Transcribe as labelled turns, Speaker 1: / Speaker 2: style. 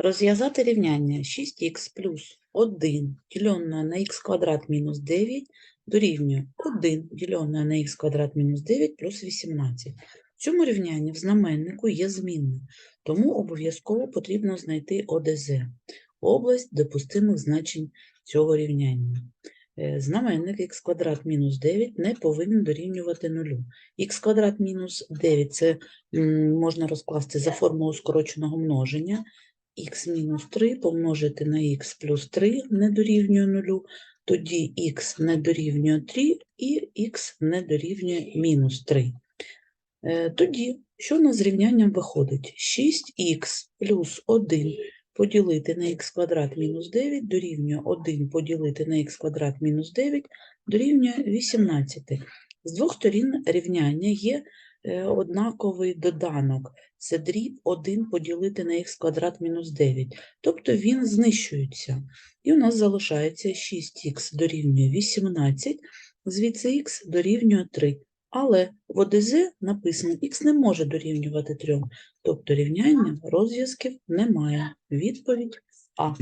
Speaker 1: Розв'язати рівняння 6х плюс 1 ділене на х квадрат мінус 9 дорівнює 1 ділене на х квадрат мінус 9 плюс 18. В цьому рівнянні в знаменнику є змінна, тому обов'язково потрібно знайти ОДЗ – область допустимих значень цього рівняння. Е, Знаменник х квадрат мінус 9 не повинен дорівнювати нулю. х квадрат мінус 9 – це можна розкласти за формулою скороченого множення. Х мінус 3 помножити на х плюс 3 не дорівнює нулю, тоді х не дорівнює 3 і х не дорівнює мінус 3. Е, Тоді, що у нас з виходить? 6х плюс 1 поділити на х квадрат мінус 9 дорівнює 1 поділити на х квадрат мінус 9 дорівнює 18. З двох сторін рівняння є однаковий доданок. Це дріб 1 поділити на х квадрат мінус 9. Тобто він знищується. І у нас залишається 6х дорівнює 18, звідси х дорівнює 3. Але в ОДЗ написано х не може дорівнювати 3, тобто рівняння розв'язків немає. Відповідь А.